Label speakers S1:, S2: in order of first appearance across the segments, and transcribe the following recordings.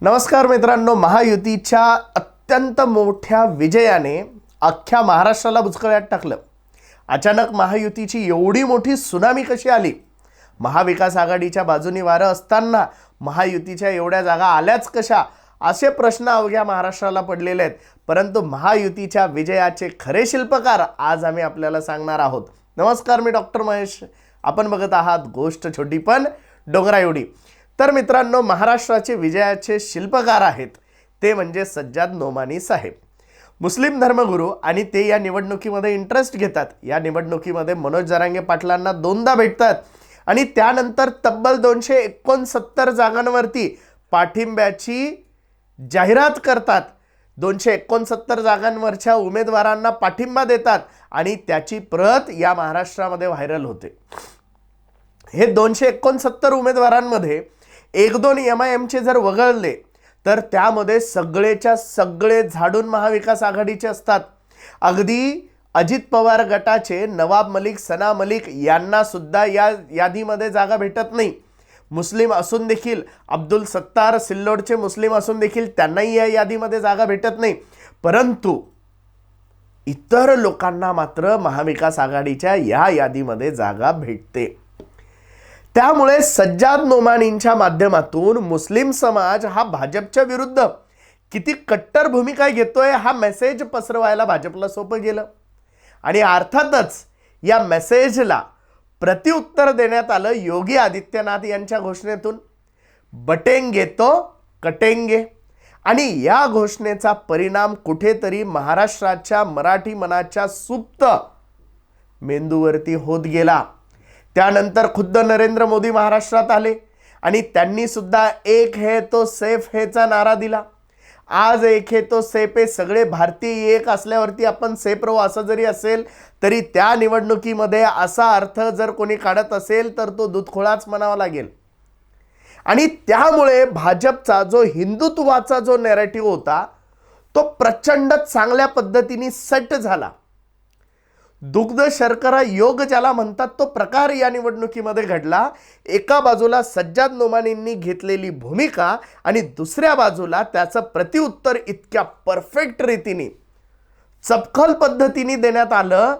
S1: नमस्कार मित्रांनो महायुतीच्या अत्यंत मोठ्या विजयाने अख्ख्या महाराष्ट्राला बुचकळ्यात टाकलं. अचानक महायुतीची एवढी मोठी सुनामी कशी आली? महाविकास आघाडीच्या बाजूनी वारं असताना महायुतीच्या एवढ्या जागा आल्याच कशा? असे प्रश्न अवघ्या महाराष्ट्राला पडलेले आहेत. परंतु महायुतीच्या विजयाचे खरे शिल्पकार आज आम्ही आपल्याला सांगणार आहोत. नमस्कार मी डॉक्टर महेश. आपण बघत आहात गोष्ट छोटी पण डोंगरा एवढी तर मित्रांनो महाराष्ट्राचे विजयाचे शिल्पकार आहेत. ते म्हणजे सज्जाद नोमानी साहेब. मुस्लिम धर्मगुरू आणि ते या निवडणुकीमध्ये इंटरेस्ट घेतात. या निवडणुकीमध्ये मनोज जरांगे पाटलांना दोनदा भेटतात. आणि त्यानंतर तब्बल दोनशे एकोणसत्तर जागांवरती पाठिंब्याची जाहिरात करतात. दोनशे एकोणसत्तर जागांवरच्या उमेदवारांना पाठिंबा देतात आणि त्याची प्रत या महाराष्ट्रामध्ये व्हायरल होते. हे दोनशे एकोणसत्तर उमेदवारांमध्ये एक दोन एम आय एमचे जर वगळले तर त्यामध्ये सगळेच्या सगळे झाडून महाविकास आघाडीचे असतात. अगदी अजित पवार गटाचे नवाब मलिक सना मलिक यांना सुद्धा या यादीमध्ये जागा भेटत नाही. मुस्लिम असून देखील अब्दुल सत्तार सिल्लोडचे मुस्लिम असून देखील त्यांनाही या यादीमध्ये जागा भेटत नाही. परंतु इतर लोकांना मात्र महाविकास आघाडीच्या या यादीमध्ये जागा भेटते. त्यामुळे सज्जाद नोमानींच्या माध्यमातून मुस्लिम समाज हा भाजपच्या विरुद्ध किती कट्टर भूमिका घेतोय हा मेसेज पसरवायला भाजपला सोपं गेलं. आणि अर्थातच या मेसेजला प्रतिउत्तर देण्यात आलं योगी आदित्यनाथ यांच्या घोषणेतून. बटेंगे तो कटेंगे. आणि या घोषणेचा परिणाम कुठेतरी महाराष्ट्राच्या मराठी मनाच्या सुप्त मेंदूवरती होत गेला. त्यानंतर खुद्द नरेंद्र मोदी महाराष्ट्रात आले आणि त्यांनी सुद्धा एक हे तो सेफ हेचा नारा दिला. आज एक हे तो सेफ हे सगळे भारतीय एक असल्यावरती आपण सेफ राहू असं जरी असेल तरी त्या निवडणुकीमध्ये असा अर्थ जर कोणी काढत असेल तर तो दुधखोळाच म्हणावा लागेल. आणि त्यामुळे भाजपचा जो हिंदुत्वाचा जो नॅरेटिव्ह होता तो प्रचंड चांगल्या पद्धतीने सेट झाला. दुग्ध शर्करा योग ज्याला म्हणतात तो प्रकार या निवडणुकीमध्ये घडला. एका बाजूला सज्जाद नोमानींनी घेतलेली भूमिका आणि दुसऱ्या बाजूला त्याचं प्रतिउत्तर इतक्या परफेक्ट रीतीने चपखल पद्धतीने देण्यात आलं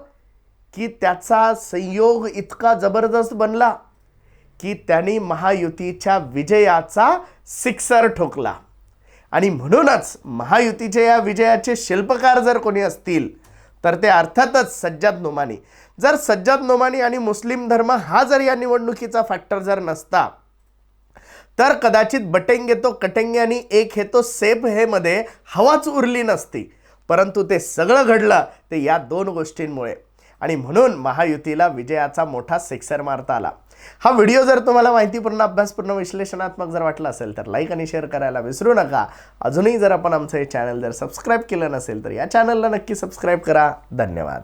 S1: की त्याचा संयोग इतका जबरदस्त बनला की त्यांनी महायुतीच्या विजयाचा सिक्सर ठोकला. आणि म्हणूनच महायुतीच्या या विजयाचे शिल्पकार जर कोणी असतील तर ते अर्थातच सज्जाद नोमानी. जर सज्जाद नोमानी आणि मुस्लिम धर्म हा जर या निवडणुकीचा फॅक्टर जर नसता तर कदाचित बटेंगे तो कटेंगे आणि एक हे तो सेफ हे मध्ये हवाच उरली नसती. परंतु ते सगळं घडलं ते या दोन गोष्टींमुळे. आणि म्हणून महायुतीला विजयाचा मोठा सिक्सर मारता आला. हा व्हिडिओ जर तुम्हाला माहितीपूर्ण अभ्यासपूर्ण विश्लेषणात्मक जर वाटला असेल तर लाईक आणि शेअर करायला विसरू नका. अजूनही जर आपण आमचं हे चॅनल जर सबस्क्राईब केलं नसेल तर या चॅनलला नक्की सबस्क्राईब करा. धन्यवाद.